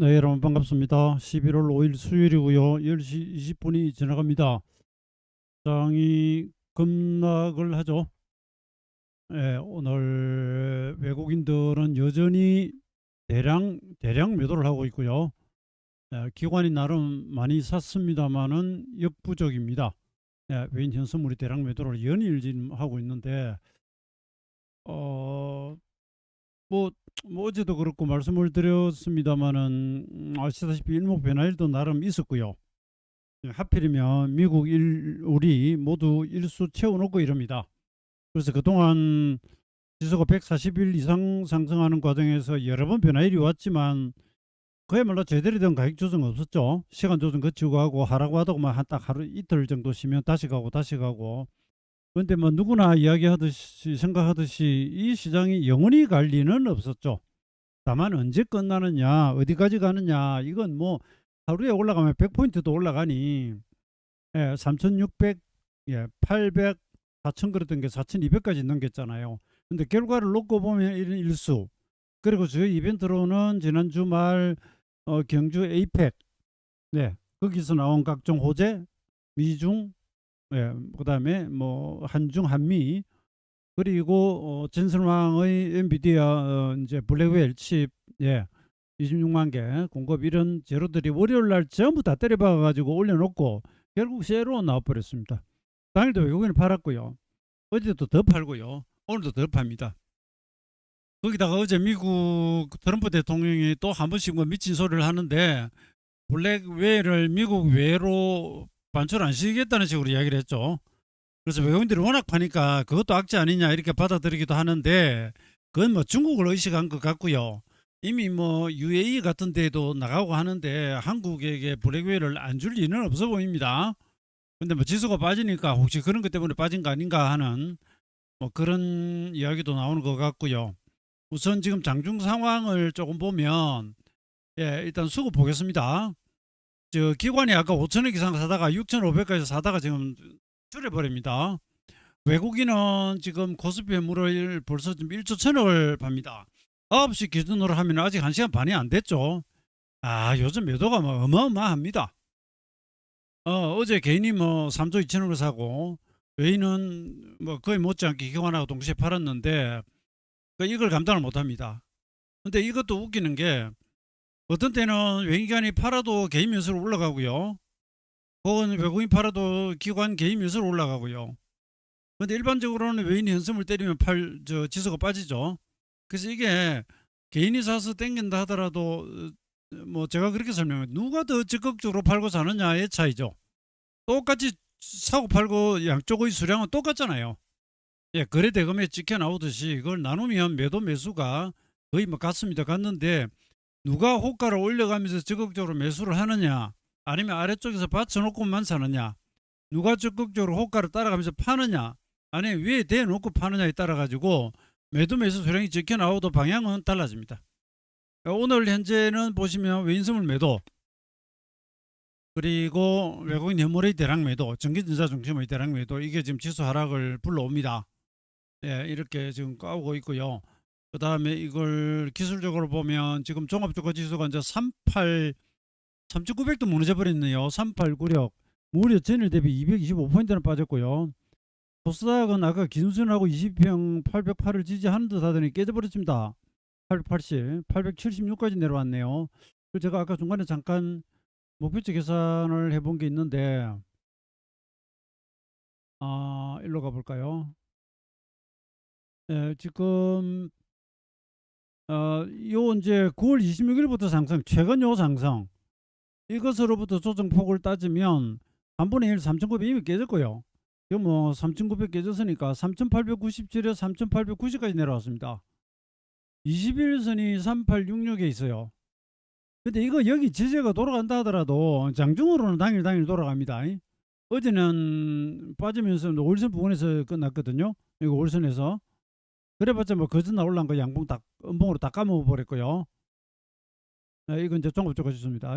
네, 여러분 반갑습니다. 11월 5일 수요일이고요. 10시 20분이 지나갑니다. 장이 급락을 하죠. 예, 오늘 외국인들은 여전히 대량 대량 매도를 하고 있고요. 예, 기관이 나름 많이 샀습니다만은 역부족입니다. 예, 외인 현선물이 대량 매도를 연일 하고 있는데 어, 뭐, 뭐 어제도 그렇고 말씀을 드렸습니다마는 음, 아시다시피 일목 변화일도 나름 있었고요. 예, 하필이면 미국 일 우리 모두 일수 채워놓고 이럽니다. 그래서 그동안 지수가 140일 이상 상승하는 과정에서 여러 번 변화일이 왔지만 그야말로 제대로 된 가격 조정 없었죠. 시간 조정 거치고 하고 하라고 한딱 하루 이틀 정도 쉬면 다시 가고 다시 가고 그런데 뭐 누구나 이야기하듯이 생각하듯이 이 시장이 영원히 갈 리는 없었죠. 다만 언제 끝나느냐, 어디까지 가느냐, 이건 뭐 하루에 올라가면 100포인트도 올라가니 예, 3,600, 예, 800, 4,000 그랬던 게 4,200까지 넘겼잖아요. 근데 결과를 놓고 보면 이런 일수 그리고 저희 이벤트로는 지난 주말 어, 경주 에이펙 네 거기서 나온 각종 호재 미중 예, 그다음에 뭐 한중 한미 그리고 어, 전설왕의 엔비디아 어, 이제 블랙웰 칩 예. 26만 개 공급 이런 재료들이 월요일 날 전부 다 때려박아 가지고 올려놓고 결국 새로 나와버렸습니다. 당일도 외국인을 팔았고요. 어제도 더 팔고요. 오늘도 더 팝니다. 거기다가 어제 미국 트럼프 대통령이 또 한 번씩 뭐 미친 소리를 하는데 블랙웰을 미국 외로 반출 안 시키겠다는 식으로 이야기를 했죠. 그래서 외국인들이 워낙 파니까 그것도 악재 아니냐 이렇게 받아들이기도 하는데 그건 뭐 중국을 의식한 것 같고요. 이미 뭐 UAE 같은 데도 나가고 하는데 한국에게 블랙웰을 안줄 리는 없어 보입니다. 근데 뭐 지수가 빠지니까 혹시 그런 것 때문에 빠진 거 아닌가 하는 뭐 그런 이야기도 나오는 것 같고요. 우선 지금 장중 상황을 조금 보면 예, 일단 수급 보겠습니다. 저 기관이 아까 5천억 이상 사다가 6,500까지 사다가 지금 줄여버립니다. 외국인은 지금 코스피 물을 벌써 지금 1조 천억을 팝니다. 9시 기준으로 하면 아직 1시간 반이 안 됐죠. 아, 요즘 매도가 뭐 어마어마합니다. 어, 어제 개인이 뭐 3조 2천억을 사고 외인은 뭐 거의 못지않게 기관하고 동시에 팔았는데 그 이걸 감당을 못합니다. 근데 이것도 웃기는 게 어떤 때는 외인기관이 팔아도 개인 면수로 올라가고요. 혹은 외국인 팔아도 기관 개인 면수로 올라가고요. 근데 일반적으로는 외인이 현금을 때리면 팔, 저 지수가 빠지죠. 그래서 이게 개인이 사서 땡긴다 하더라도 어, 뭐 제가 그렇게 설명해요. 누가 더 적극적으로 팔고 사느냐의 차이죠. 똑같이 사고 팔고 양쪽의 수량은 똑같잖아요. 예, 거래 대금에 찍혀 나오듯이 이걸 나누면 매도 매수가 거의 뭐 같습니다. 같는데 누가 호가를 올려가면서 적극적으로 매수를 하느냐 아니면 아래쪽에서 받쳐놓고만 사느냐 누가 적극적으로 호가를 따라가면서 파느냐 아니면 위에 대놓고 파느냐에 따라 가지고 매도 매수 수량이 적혀 나오도 방향은 달라집니다. 오늘 현재는 보시면 외인선물 매도 그리고 외국인 현물의 대량 매도 전기전자 중심의 대량 매도 이게 지금 지수 하락을 불러옵니다. 예, 이렇게 지금 까오고 있고요. 그 다음에 이걸 기술적으로 보면 지금 종합주가 지수가 이제 38 3900도 무너져 버렸네요. 3896 무려 전일 대비 225포인트나 빠졌고요. 코스닥은 아까 기준선하고 20평 808을 지지하는 듯 하더니 깨져버렸습니다. 880, 876까지 내려왔네요. 그 제가 아까 중간에 잠깐 목표치 계산을 해본 게 있는데 아 일로 가볼까요? 예, 지금 어, 요 이제 9월 26일부터 상승, 최근 요 상승 이것으로부터 조정폭을 따지면 3분의 1, 3,900 이미 깨졌고요. 이거 뭐3,900 깨졌으니까 3,897에 3,890까지 내려왔습니다. 21선이 3866에 있어요. 근데 이거 여기 지지가 돌아간다 하더라도 장중으로는 당일 당일 돌아갑니다. 어제는 빠지면서 월선 부분에서 끝났거든요. 이거 월선에서. 그래봤자 뭐 거짓나 올라온 거 양봉 다 음봉으로 다 까먹어 버렸고요. 네, 이건 이제 종합적으로 좋습니다.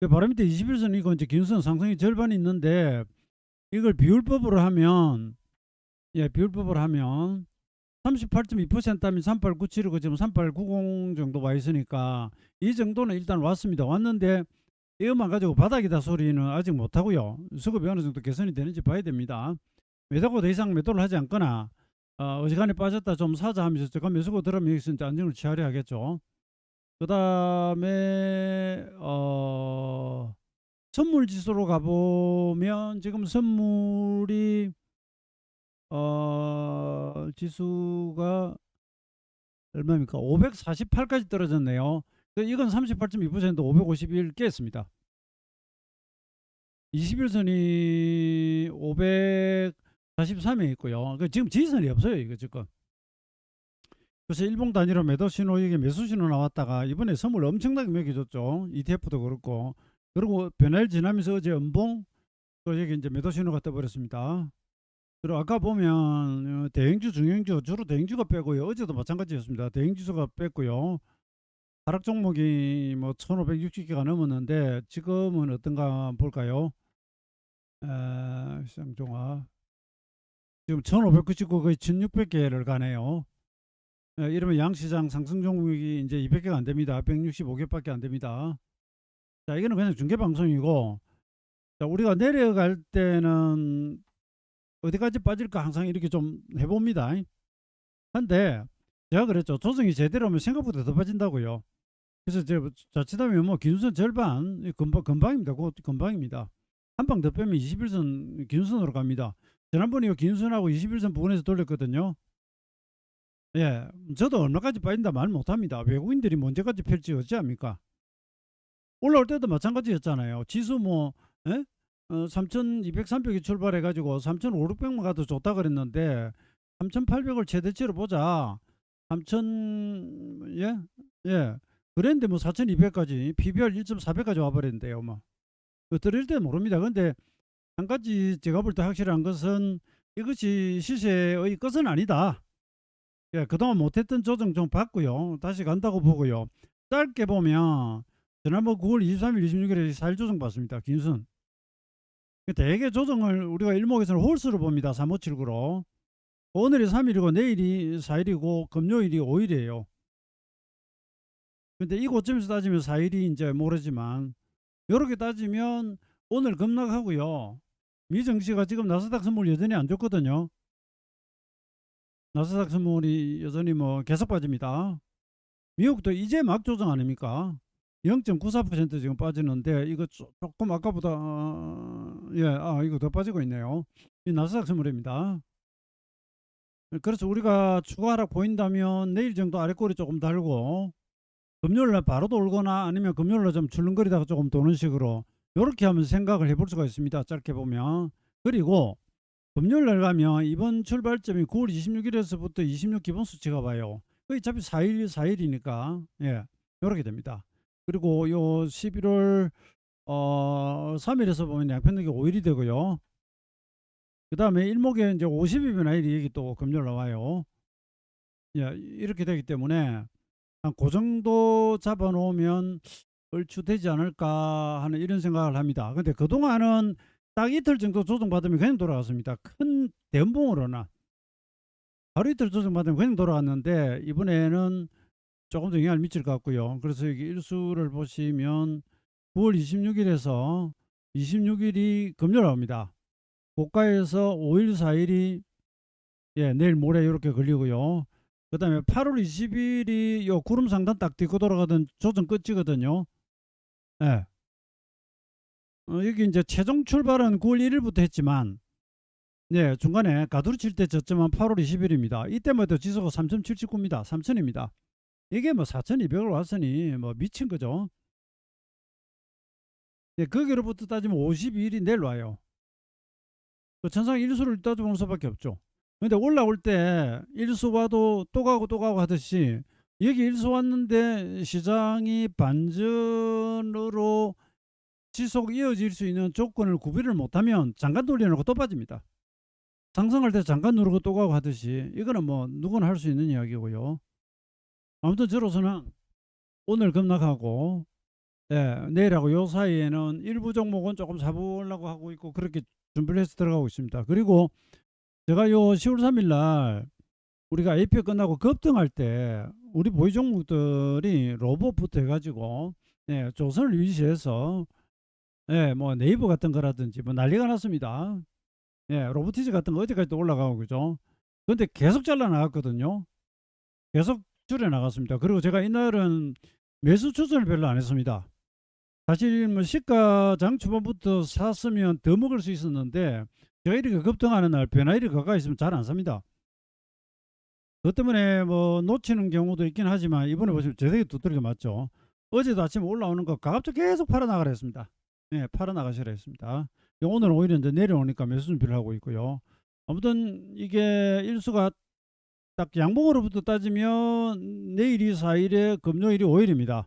그 바로 밑에 21선 이거 이제 기준선 상승이 절반이 있는데 이걸 비율법으로 하면 예 비율법으로 하면 38.2% 하면 3897이고 지금 3890 정도 와 있으니까 이 정도는 일단 왔습니다. 왔는데 이것만 가지고 바닥이다 소리는 아직 못 하고요. 수급이 어느 정도 개선이 되는지 봐야 됩니다. 매도고 더 이상 매도를 하지 않거나 어, 어지간히 빠졌다 좀 사자 하면서 잠깐 매수고 들어가면 여기서 이제 안정을 취하려 하겠죠. 그 다음에 어 선물 지수로 가보면 지금 선물이 어 지수가 얼마입니까? 548까지 떨어졌네요. 그 이건 38.2% 551 깼습니다. 21선이 543에 있고요. 그 지금 지선이 없어요. 이거 지금. 그래서 일봉 단위로 매도 신호 이게 매수 신호 나왔다가 이번에 선물 엄청나게 매겨줬죠. ETF도 그렇고 그리고 변화를 지나면서 어제 음봉 또 여기 이제 매도 신호가 떠버렸습니다. 그리고 아까 보면 어, 대행주 중행주 주로 대행주가 빼고요. 어제도 마찬가지였습니다. 대행지수가 뺐고요. 하락 종목이 뭐 1560개가 넘었는데 지금은 어떤가 볼까요? 에, 시장종합 지금 1599 거의 1600개를 가네요. 에, 이러면 양시장 상승 종목이 이제 200개가 안 됩니다. 165개밖에 안 됩니다. 자, 이거는 그냥 중계 방송이고 자, 우리가 내려갈 때는 어디까지 빠질까 항상 이렇게 좀 해봅니다. 한데 제가 그랬죠. 조정이 제대로 하면 생각보다 더 빠진다고요. 그래서 제가 자칫하면 뭐 기준선 절반 이 금방 금방입니다. 곧 금방입니다. 한 방 더 빼면 21선 기준선으로 갑니다. 지난번에 이 기준선하고 21선 부근에서 돌렸거든요. 예, 저도 얼마까지 빠진다 말 못합니다. 외국인들이 언제까지 펼지 어찌합니까? 올라올 때도 마찬가지였잖아요. 지수 뭐 예? 어, 3,200, 300이 출발해가지고 3,500만 가도 좋다 그랬는데 3,800을 최대치로 보자. 3,000 예? 예. 그랬는데 뭐 4,200까지 PBR 1.4배까지 와버렸는데요. 뭐 어떨 때 모릅니다. 근데 한 가지 제가 볼 때 확실한 것은 이것이 시세의 끝은 아니다. 예, 그동안 못했던 조정 좀 받고요. 다시 간다고 보고요. 짧게 보면 지난번 9월 23일, 26일에 4일 조정 받습니다. 긴순. 대개 조정을 우리가 일목에서는 홀수로 봅니다. 3579로. 오늘이 3일이고 내일이 4일이고 금요일이 5일이에요. 근데 이 고점에서 따지면 4일이 이제 모르지만 이렇게 따지면 오늘 급락하고요. 미정시가 지금 나스닥 선물 여전히 안 좋거든요. 나스닥 선물이 여전히 뭐 계속 빠집니다. 미국도 이제 막 조정 아닙니까? 0.94% 지금 빠지는데 이거 조- 조금 아까보다 어, 예, 아 이거 더 빠지고 있네요. 이 나스닥 선물입니다. 그래서 우리가 추가 하락 보인다면 내일 정도 아래꼬리 조금 달고 금요일 날 바로 돌거나 아니면 금요일 날 좀 출렁거리다가 조금 도는 식으로 이렇게 하면 생각을 해볼 수가 있습니다. 짧게 보면 그리고 금요일 날 가면 이번 출발점이 9월 26일에서부터 26 기본 수치가 봐요. 거의 어차피 4일 4일이니까 예 이렇게 됩니다. 그리고 요 11월 어 3일에서 보면 양평등이 5일이 되고요. 그 다음에 일목에 이제 50일 변화일이 여기 또 금요일 나와요. 예, 이렇게 되기 때문에 한 그 정도 잡아놓으면 얼추 되지 않을까 하는 이런 생각을 합니다. 근데 그동안은 딱 이틀 정도 조정받으면 그냥 돌아갔습니다. 큰 대음봉으로는 하루 이틀 조정받으면 그냥 돌아갔는데 이번에는 조금 더 영향을 미칠 것 같고요. 그래서 여기 일수를 보시면 9월 26일에서 26일이 금요일 나옵니다. 고가에서 5일 4일이 예, 내일 모레 이렇게 걸리고요. 그 다음에 8월 20일이 요 구름 상단 딱 딛고 돌아가던 조정 끝이거든요. 예. 어, 여기 이제 최종 출발은 9월 1일부터 했지만 예, 중간에 가두리 칠 때 저점은 8월 20일입니다. 이때마다 지수가 3.779입니다. 3천입니다. 이게 뭐 4,200을 왔으니 뭐 미친 거죠. 예, 거기로부터 따지면 52일이 내일 와요. 그 천상 일수를 따져보는 수밖에 없죠. 근데 올라올 때 일수 와도 또 가고 또 가고 하듯이 여기 일수 왔는데 시장이 반전으로 지속 이어질 수 있는 조건을 구비를 못하면 잠깐 돌려놓고 또 빠집니다. 상승할 때 잠깐 누르고 또 가고 하듯이 이거는 뭐 누구나 할 수 있는 이야기고요. 아무튼 저로서는 오늘 급락하고 예, 내일하고 요 사이에는 일부 종목은 조금 잡으려고 하고 있고 그렇게 준비를 해서 들어가고 있습니다. 그리고 제가 요 10월 3일 날 우리가 IPO 끝나고 급등할 때 우리 보유 종목들이 로봇부터 해가지고 예, 조선을 유지해서 예, 뭐 네이버 같은 거라든지 뭐 난리가 났습니다. 예, 로보티즈 같은 거 어디까지도 올라가고 그죠. 근데 계속 잘라 나갔거든요. 계속 줄여 나갔습니다. 그리고 제가 이날은 매수 추천을 별로 안 했습니다. 사실 뭐 시가장 초반부터 샀으면 더 먹을 수 있었는데 제가 이렇게 급등하는 날 변화일이 가까이 있으면 잘 안 삽니다. 그것 때문에 뭐 놓치는 경우도 있긴 하지만 이번에 보시면 제대로 두드리게 맞죠. 어제도 아침에 올라오는 거 가급적 계속 팔아 나가라 했습니다. 예, 팔아 나가시라 했습니다. 오늘은 오히려 이제 내려오니까 매수 준비를 하고 있고요. 아무튼 이게 일수가 딱 양봉으로부터 따지면 내일이 4일에 금요일이 5일입니다.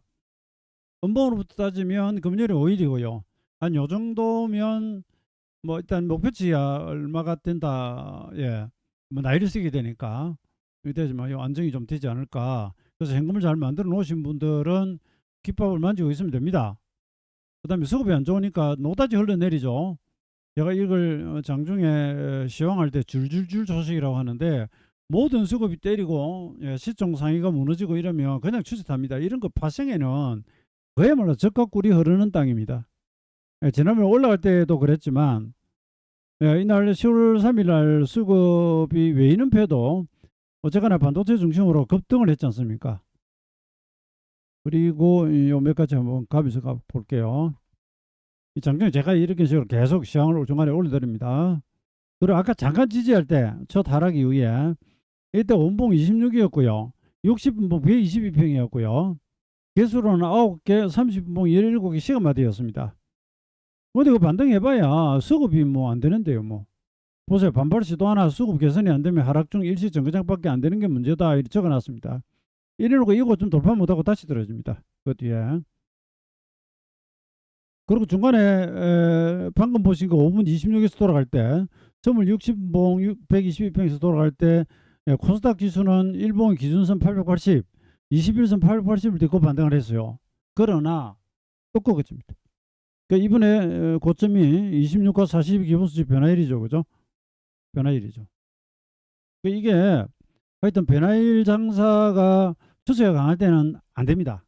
음봉으로부터 따지면 금요일이 5일이고요. 한 요 정도면 뭐 일단 목표치야 얼마가 된다. 예. 뭐 나이를 쓰게 되니까 요 안정이 좀 되지 않을까. 그래서 현금을 잘 만들어 놓으신 분들은 깃밥을 만지고 있으면 됩니다. 그 다음에 수급이 안 좋으니까 노다지 흘러내리죠. 제가 이걸 어, 장중에 에, 시황할 때 줄줄줄 소식이라고 하는데 모든 수급이 때리고 예, 시총 상위가 무너지고 이러면 그냥 추set합니다. 이런 거 파생에는 그야말로 적과 꿀이 흐르는 땅입니다. 예, 지난번에 올라갈 때도 그랬지만 예, 이날 10월 3일 날 수급이 외인은 패도 어쨌거나 반도체 중심으로 급등을 했지 않습니까? 그리고 요 몇 가지 한번 가면서 가 볼게요. 이 장중에 제가 이렇게 식으로 계속 시황을 중간에 올려드립니다. 그리고 아까 잠깐 지지할 때 첫 하락 이후에 이때 원봉 26이었고요. 60분봉 122평이었고요. 개수로는 9개, 30분봉 17개 시간마디였습니다. 근데 그 반등해봐야 수급이 뭐 안 되는데요, 뭐. 보세요. 반발 시도 하나 수급 개선이 안 되면 하락 중 일시 정거장밖에 안 되는 게 문제다. 이렇게 적어놨습니다. 이래놓고 이거 좀 돌파 못하고 다시 떨어집니다. 그 뒤에. 그리고 중간에 에, 방금 보신 거 5분 26에서 돌아갈 때 선물 60봉 122평에서 돌아갈 때 예, 코스닥 지수는 일봉 기준선 880, 21선 880을 딛고 반등을 했어요. 그러나 또 꺾어집니다. 그러니까 이번에 에, 고점이 26과 40 기본수지 변화일이죠. 그죠? 변화일이죠. 그러니까 이게 하여튼 변화일 장사가 추세가 강할 때는 안 됩니다.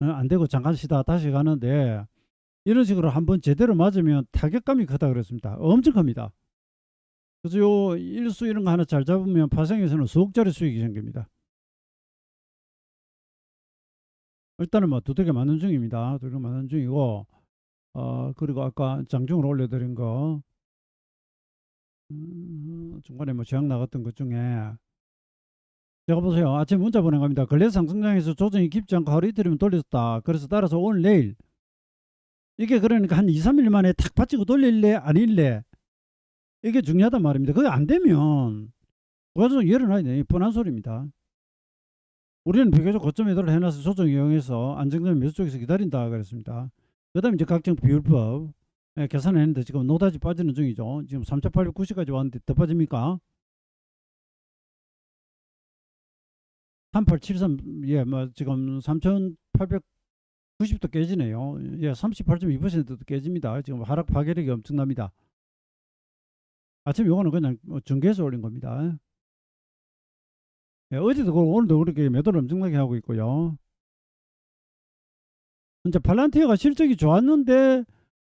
어, 안 되고 잠깐 쉬다 다시 가는데 이런 식으로 한번 제대로 맞으면 타격감이 크다 그랬습니다. 엄청 큽니다. 그래서 요 일수 이런 거 하나 잘 잡으면 파생에서는 수억짜리 수익이 생깁니다. 일단은 뭐 두들겨 맞는 중입니다. 두들겨 맞는 중이고 어 그리고 아까 장중으로 올려드린 거 음, 중간에 뭐 저항 나갔던 것 중에 제가 보세요. 아침 문자 보낸 겁니다. 근래 상승장에서 조정이 깊지 않고 하루 이틀이면 돌렸다. 그래서 따라서 오늘 내일 이게 그러니까 한 2, 3일 만에 탁 받치고 돌릴래 아닐래 이게 중요하단 말입니다. 그게 안 되면 그래서 일어나야 돼. 뻔한 소리입니다. 우리는 비교적 고점 매도를 해놔서 조정 이용해서 안정된 매수 쪽에서 기다린다 그랬습니다. 그 다음에 이제 각종 비율법 예, 계산했는데 지금 노다지 빠지는 중이죠. 지금 3,890까지 왔는데 더 빠집니까? 3873, 예, 뭐 지금 3,890도 깨지네요. 예, 38.2%도 깨집니다. 지금 하락 파괴력이 엄청납니다. 아침 요거는 그냥 뭐 중계에서 올린 겁니다. 예, 어제도 그렇고 오늘도 그렇게 매도를 엄청나게 하고 있고요. 이제 팔란티어가 실적이 좋았는데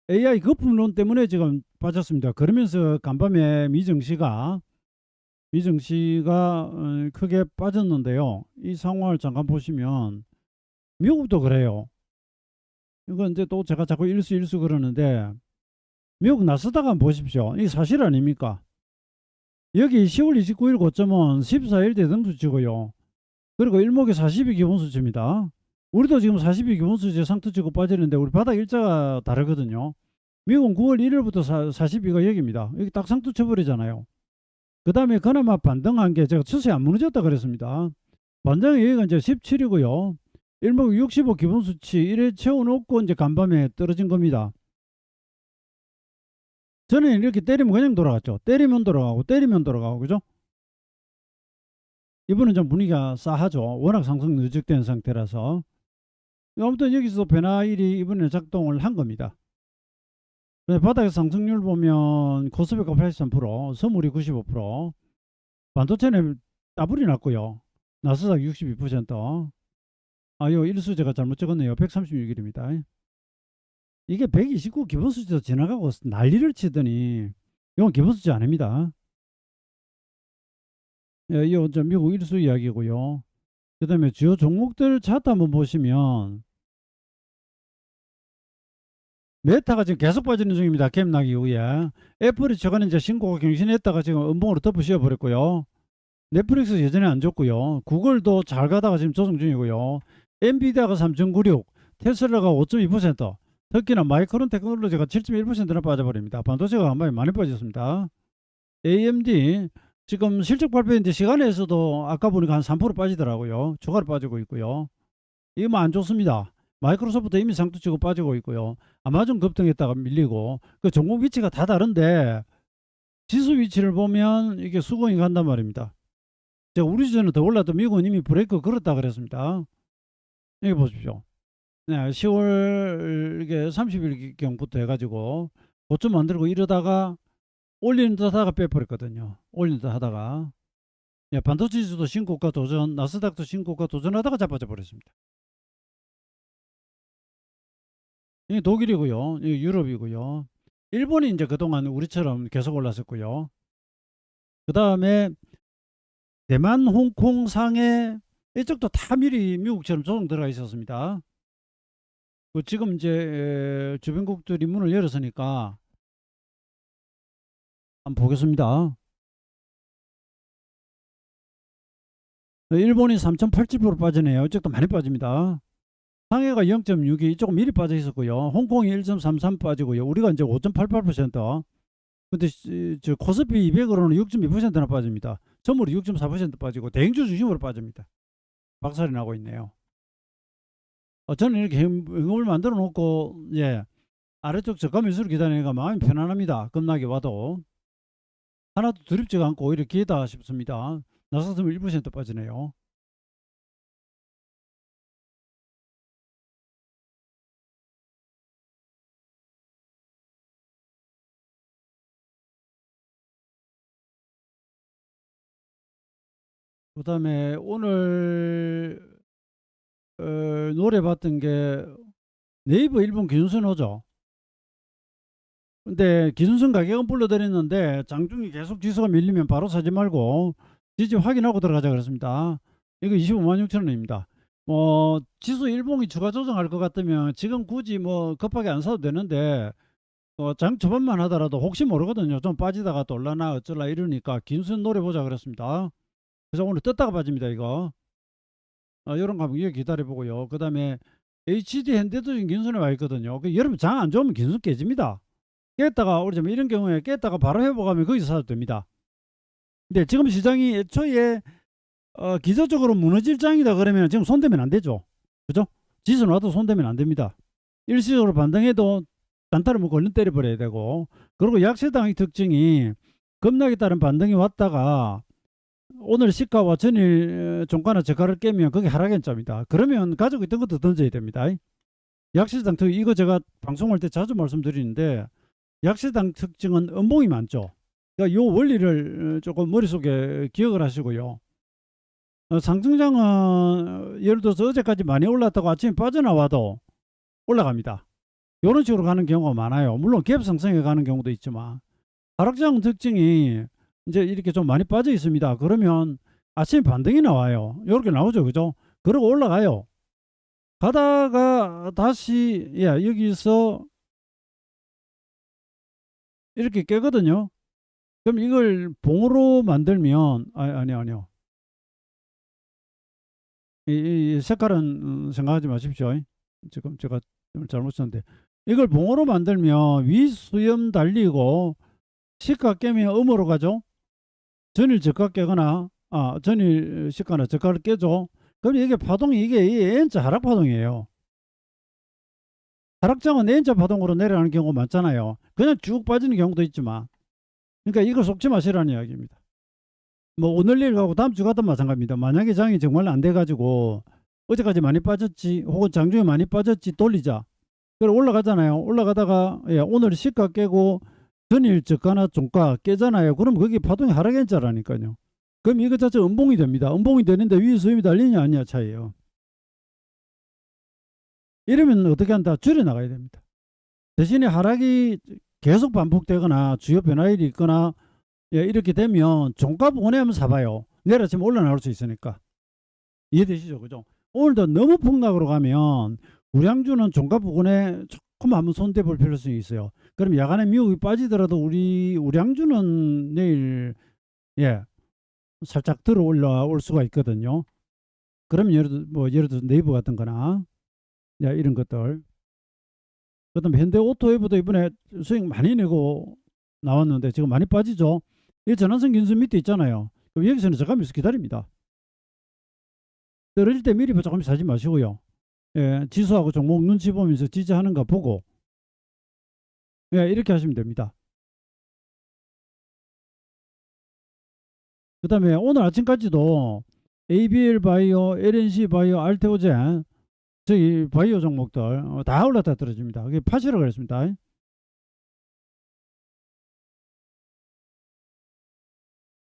AI 거품론 때문에 지금 빠졌습니다. 그러면서 간밤에 미정 씨가 미정 씨가 어, 크게 빠졌는데요. 이 상황을 잠깐 보시면 미국도 그래요. 이건 이제 또 제가 자꾸 일수 일수 그러는데 미국 나스닥 한번 보십시오. 이게 사실 아닙니까? 여기 10월 29일 고점은 14일 대등수치고요. 그리고 일목이 40이 기본수치입니다. 우리도 지금 40이 기본수치 상투 치고 빠지는데 우리 바닥 일자가 다르거든요. 미국은 9월 1일부터 40이가 여기입니다. 여기 딱 상투 쳐버리잖아요. 그 다음에 그나마 반등한 게 제가 추세 안 무너졌다 그랬습니다. 반등의 여기가 이제 17이고요. 일목 65 기본수치 1회 채워놓고 이제 간밤에 떨어진 겁니다. 전에 이렇게 때리면 그냥 돌아갔죠. 때리면 돌아가고 때리면 돌아가고 그죠? 이번은 좀 분위기가 싸하죠. 워낙 상승 누적된 상태라서. 아무튼 여기서 변화일이 이번에 작동을 한 겁니다. 근데 바닥의 상승률 보면 코스피가 83%, 선물이 95%, 반도체는 따블이 났고요. 나스닥 62%. 아, 요 일수제가 잘못 적었네요. 136일입니다. 이게 129 기본수지도 지나가고 난리를 치더니 이건 기본수지 아닙니다. 예, 저 미국 일수 이야기고요. 그 다음에 주요 종목들 차트 한번 보시면 메타가 지금 계속 빠지는 중입니다. 갭 나기 이후에 애플이 최근에 이제 신고가 경신했다가 지금 음봉으로 덮어 씌워 버렸고요. 넷플릭스 예전에 안 좋고요. 구글도 잘 가다가 지금 조정 중이고요. 엔비디아가 3.96, 테슬라가 5.2%, 특히나 마이크론 테크놀로지가 7.1%나 빠져버립니다. 반도체가 한 방에 많이 빠졌습니다. AMD 지금 실적 발표인데 시간에서도 아까 보니까 한 3% 빠지더라고요. 추가로 빠지고 있고요. 이거 뭐 안 좋습니다. 마이크로소프트 이미 상투 치고 빠지고 있고요. 아마존 급등했다가 밀리고 그 종목 위치가 다 다른데 지수 위치를 보면 이게 수긍이 간단 말입니다. 제가 우리 주전은 더 올라도 미국은 이미 브레이크 걸었다 그랬습니다. 여기 보십시오. 네, 10월 이게 30일 경부터 해가지고 고점 만들고 이러다가 올리는 듯 하다가 빼버렸거든요. 올리는 듯 하다가 예, 반도체 지수도 신고가 도전, 나스닥도 신고가 도전하다가 자빠져 버렸습니다. 이게 독일이고요. 이게 유럽이고요. 일본이 이제 그동안 우리처럼 계속 올랐었고요. 그 다음에 대만, 홍콩, 상해 이쪽도 다 미리 미국처럼 조정 들어가 있었습니다. 그 지금 이제 에, 주변국들이 문을 열었으니까 한번 보겠습니다. 일본이 3.87% 빠지네요. 이쪽도 많이 빠집니다. 상해가 0.62 이쪽 미리 빠져 있었고요. 홍콩이 1.33 빠지고요. 우리가 이제 5.88%. 근데 시- 저 코스피 200으로는 6.2%나 빠집니다. 전물이 6.4% 빠지고 대행주 중심으로 빠집니다. 박살이 나고 있네요. 어, 저는 이렇게 현금을 만들어 놓고 예 아래쪽 저가 매수를 기다리니까 마음이 편안합니다. 급락이 와도 하나도 두렵지가 않고 오히려 기회다 싶습니다. 나사스면 1% 빠지네요. 그 다음에 오늘 어, 노래 봤던 게 네이버 일본 기준선 호죠. 근데 기준선 가격은 불러드렸는데 장중에 계속 지수가 밀리면 바로 사지 말고 지지 확인하고 들어가자 그랬습니다. 이거 25만 6천 원입니다. 뭐 지수 일봉이 추가 조정할 것 같으면 지금 굳이 뭐 급하게 안 사도 되는데 어, 장 초반만 하더라도 혹시 모르거든요. 좀 빠지다가 또 올라나 어쩌라 이러니까 긴선 노래 보자 그랬습니다. 그래서 오늘 떴다가 빠집니다 이거. 어, 이런 거 한번 기다려보고요. 그 다음에 HD 핸드도 지금 긴선에 와 있거든요. 그 여러분 장 안 좋으면 긴선 깨집니다. 깼다가 우리 좀 이런 경우에 깼다가 바로 회복하면 거기서 사도 됩니다. 근데 지금 시장이 애초에 어, 기저적으로 무너질 장이다 그러면 지금 손대면 안 되죠. 그죠? 지수 놔도 손대면 안 됩니다. 일시적으로 반등해도 단타를 먹고 얼른 때려버려야 되고 그리고 약세당의 특징이 급락에 따른 반등이 왔다가 오늘 시가와 전일 어, 종가나 저가를 깨면 그게 하락연자입니다. 그러면 가지고 있던 것도 던져야 됩니다. 약세당 특 이거 제가 방송할 때 자주 말씀드리는데 약세당 특징은 음봉이 많죠. 그러니까 요 원리를 어, 조금 머릿속에 기억을 하시고요. 어, 상승장은 어, 예를 들어서 어제까지 많이 올랐다고 아침에 빠져나와도 올라갑니다. 이런 식으로 가는 경우가 많아요. 물론 갭 상승해 가는 경우도 있지만 하락장 특징이 이제 이렇게 좀 많이 빠져 있습니다. 그러면 아침에 반등이 나와요. 이렇게 나오죠. 그죠? 그러고 올라가요. 가다가 다시 예, 여기서 이렇게 깨거든요. 그럼 이걸 봉으로 만들면 아니 아니 아니요. 이, 이 색깔은 음, 생각하지 마십시오. 지금 제가 좀 잘못 썼는데 이걸 봉으로 만들면 위 수염 달리고 시가 깨면 음으로 가죠. 전일 저가 깨거나 아 전일 시가나 저가를 깨죠. 그럼 이게 파동이 이게 이 N자 하락 파동이에요. 하락장은 N자 파동으로 내려가는 경우가 많잖아요. 그냥 쭉 빠지는 경우도 있지만 그러니까 이걸 속지 마시라는 이야기입니다. 뭐 오늘 일 가고 다음 주 가도 마찬가지입니다. 만약에 장이 정말 안 돼가지고 어제까지 많이 빠졌지 혹은 장중에 많이 빠졌지 돌리자. 그래 올라가잖아요. 올라가다가 예, 오늘 시가 깨고 전일 저가나 종가 깨잖아요. 그럼 거기 파동이 하락했자라니까요. 그럼 이거 자체 음봉이 됩니다. 음봉이 되는데 위에 수염이 달리냐 아니냐 차이예요. 이러면 어떻게 한다? 줄여 나가야 됩니다. 대신에 하락이 계속 반복되거나 주요 변화일이 있거나 예, 이렇게 되면 종가 보내면 사봐요. 내일 아침에 올라나올 수 있으니까. 이해되시죠? 그죠? 오늘도 너무 폭락으로 가면 우량주는 종가 부근에 한번 손대 볼 필요성이 있어요. 그럼 야간에 미국이 빠지더라도 우리 우량주는 내일 예 살짝 들어 올라올 수가 있거든요. 그럼 예를 뭐 예를 들어 네이버 같은 거나 야, 이런 것들. 그다음에 현대 오토웨브도 이번에 수익 많이 내고 나왔는데 지금 많이 빠지죠. 이 전환선 긴수 밑에 있잖아요. 그럼 여기서는 저감에서 기다립니다. 떨어질 때 미리 조금 사지 마시고요. 예, 지수하고 종목 눈치 보면서 지지하는가 보고 예, 이렇게 하시면 됩니다. 그 다음에 오늘 아침까지도 ABL 바이오, LNC 바이오, 알테오젠 저기 바이오 종목들 어, 다 올랐다 떨어집니다. 그게 파시라고 그랬습니다.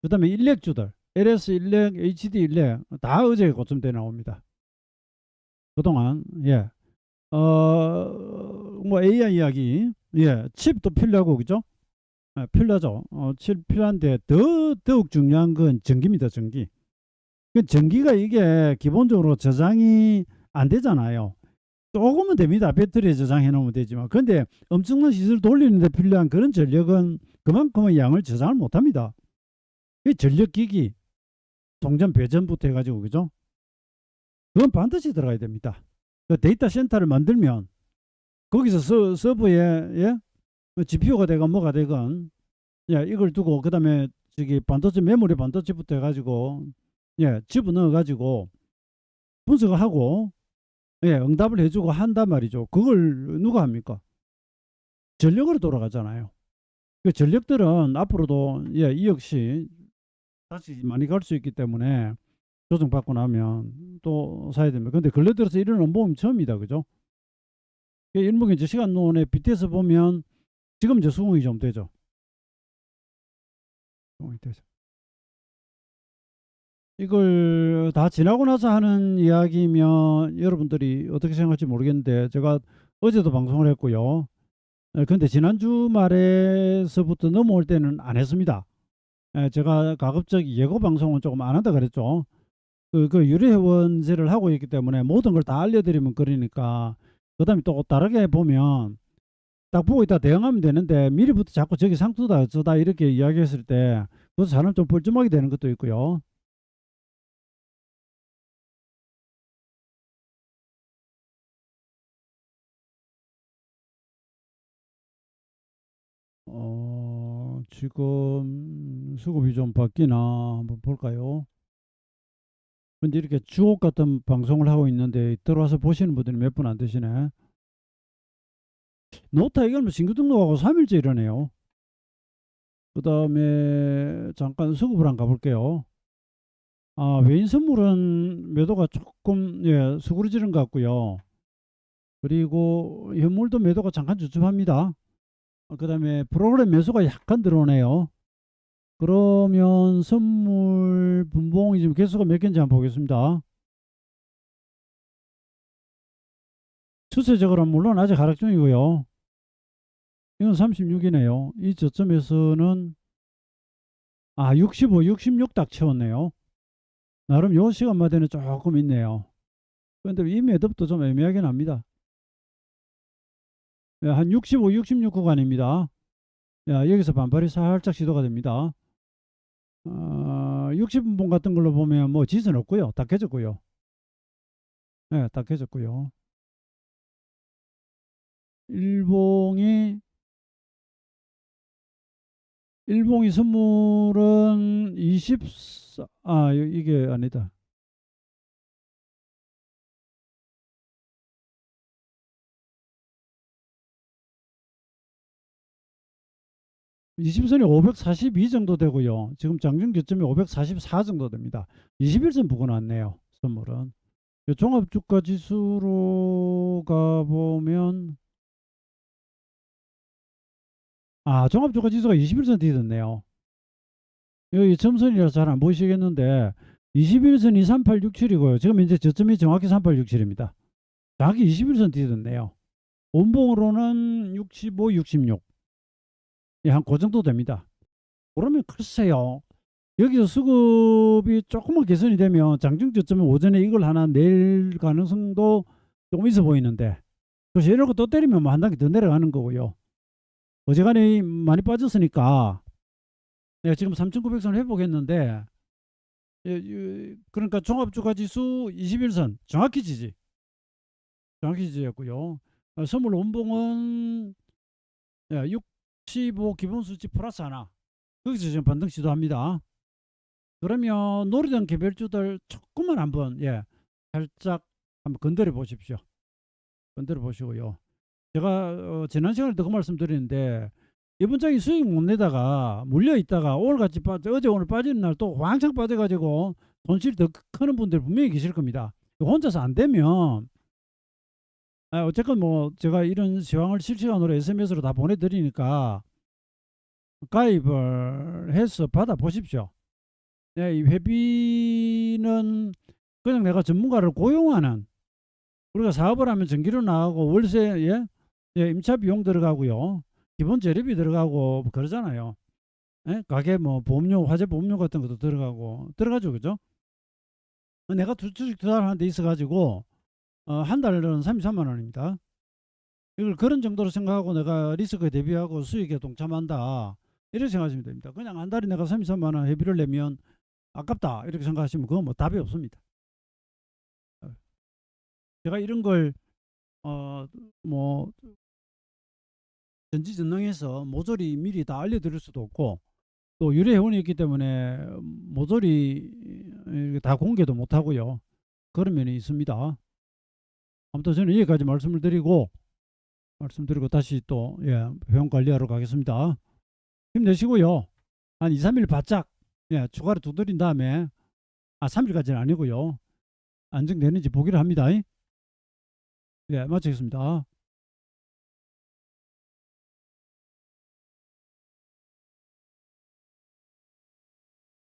그 다음에 일렉주들 LS 일렉, HD 일렉 다 어제 고점대 나옵니다. 그동안 예. 어, 뭐 AI 이야기 예, 칩도 필요하고 그죠? 예, 필요하죠. 어, 칩 필요한데 더 더욱 중요한 건 전기입니다. 전기. 그 전기가 이게 기본적으로 저장이 안 되잖아요. 조금은 됩니다. 배터리에 저장해 놓으면 되지만. 근데 엄청난 시설 돌리는데 필요한 그런 전력은 그만큼의 양을 저장을 못 합니다. 이 전력기기, 동전 배전부터 해가지고, 그죠? 그건 반드시 들어가야 됩니다. 그 데이터 센터를 만들면 거기서 서, 서버에, 예? GPU가 되건 뭐가 되건, 예, 이걸 두고, 그 다음에 저기 반도체, 메모리 반도체부터 해가지고, 예, 집어넣어 가지고 분석을 하고 예, 응답을 해주고 한단 말이죠. 그걸 누가 합니까? 전력으로 돌아가잖아요. 그 전력들은 앞으로도 예, 이 역시 다시 많이 갈 수 있기 때문에 조정받고 나면 또 사야 됩니다. 근데 근래 들어서 이런 음봉이 처음이다. 그죠? 일목에 이제 시간 논에 BTS 보면 지금 이제 수긍이 좀 되죠. 수긍이 되죠. 이걸 다 지나고 나서 하는 이야기면 여러분들이 어떻게 생각할지 모르겠는데 제가 어제도 방송을 했고요. 에, 근데 지난 주 말에서부터 넘어올 때는 안 했습니다. 에, 제가 가급적 예고 방송은 조금 안 한다 그랬죠. 그, 그 유료회원제를 하고 있기 때문에 모든 걸 다 알려드리면 그러니까 그 다음에 또 다르게 보면 딱 보고 있다 대응하면 되는데 미리부터 자꾸 저기 상투다 저다 이렇게 이야기했을 때 그것도 사람 좀 뻘쭘하게 되는 것도 있고요. 어, 지금 수급이 좀 바뀌나 한번 볼까요? 근데 이렇게 주옥 같은 방송을 하고 있는데 들어와서 보시는 분들이 몇 분 안 되시네. 노타 이건 뭐 신규 등록하고 3일째 이러네요. 그 다음에 잠깐 수급을 한번 가볼게요. 아, 외인 선물은 매도가 조금 예, 수그러지는 것 같고요. 그리고 현물도 매도가 잠깐 주춤합니다. 그 다음에 프로그램 매수가 약간 들어오네요. 그러면 선물 분봉이 지금 개수가 몇 개인지 한번 보겠습니다. 추세적으로는 물론 아직 하락 중이고요. 이건 36이네요. 이 저점에서는 아 65, 66 딱 채웠네요. 나름 요 시간마다는 조금 있네요. 그런데 이 매듭도 좀 애매하긴 합니다. 예, 한 65, 66 구간입니다. 야, 여기서 반발이 살짝 시도가 됩니다. 어, 60분봉 같은 걸로 보면 뭐 지선 없고요. 다 깨졌고요. 예, 다 깨졌고요. 일봉이 일봉이 선물은 24, 아, 이게 아니다. 20선이 542 정도 되고요. 지금 장중 교점이 544 정도 됩니다. 21선 부근 왔네요. 선물은. 종합주가 지수로 가보면 아 종합주가 지수가 21선 뒤졌네요. 여기 점선이라서 잘 안 보이시겠는데 21선 23867이고요. 지금 이제 저점이 정확히 3867입니다. 정확히 21선 뒤졌네요. 원봉으로는 65, 66. 예, 한그 정도 됩니다. 그러면 글쎄요. 여기서 수급이 조금만 개선이 되면 장중 저점에 오전에 이걸 하나 낼 가능성도 조금 있어 보이는데 그래서 이러고 또 때리면 뭐 한 단계 더 내려가는 거고요. 어제간에 많이 빠졌으니까 내가 지금 3,900선 회복했는데 예, 그러니까 종합주가지수 21선 정확히 지지 정확히 지지였고요. 아, 선물 원봉은 예, 뭐 15 기본수치 플러스 하나 거기서 지금 반등 시도합니다. 그러면 노리던 개별주들 조금만 한번 예 살짝 한번 건드려 보십시오. 건드려 보시고요. 제가 어, 지난 시간에도 그 말씀드리는데 이번 장이 수익 못 내다가 물려 있다가 오늘같이 빠 어제 오늘 빠지는 날 또 왕창 빠져가지고 손실 더 크는 분들 분명히 계실 겁니다. 혼자서 안 되면 아, 어쨌건 뭐 제가 이런 시황을 실시간으로 SMS로 다 보내드리니까 가입을 해서 받아 보십시오. 네, 이 회비는 그냥 내가 전문가를 고용하는 우리가 사업을 하면 전기료 나가고 월세 예, 예 임차 비용 들어가고요. 기본 재료비 들어가고 뭐 그러잖아요. 예? 가게 뭐 보험료, 화재 보험료 같은 것도 들어가고 들어가죠, 그죠? 어, 내가 두 주식 투자를 하는 데 있어 가지고 어, 한 달은 33만 원입니다. 이걸 그런 정도로 생각하고 내가 리스크에 대비하고 수익에 동참한다. 이렇게 생각하시면 됩니다. 그냥 한 달에 내가 33만 원 회비를 내면 아깝다 이렇게 생각하시면 그건 뭐 답이 없습니다. 어, 제가 이런 걸 어 뭐 전지전능해서 모조리 미리 다 알려드릴 수도 없고 또 유료 회원이 있기 때문에 모조리 다 공개도 못하고요. 그런 면이 있습니다. 아무튼 저는 여기까지 말씀을 드리고 말씀드리고 다시 또 예, 회원 관리하러 가겠습니다. 힘내시고요. 한 2, 3일 바짝 예, 추가로 두드린 다음에 아 3일까지는 아니고요. 안정되는지 보기를 합니다. 예, 마치겠습니다.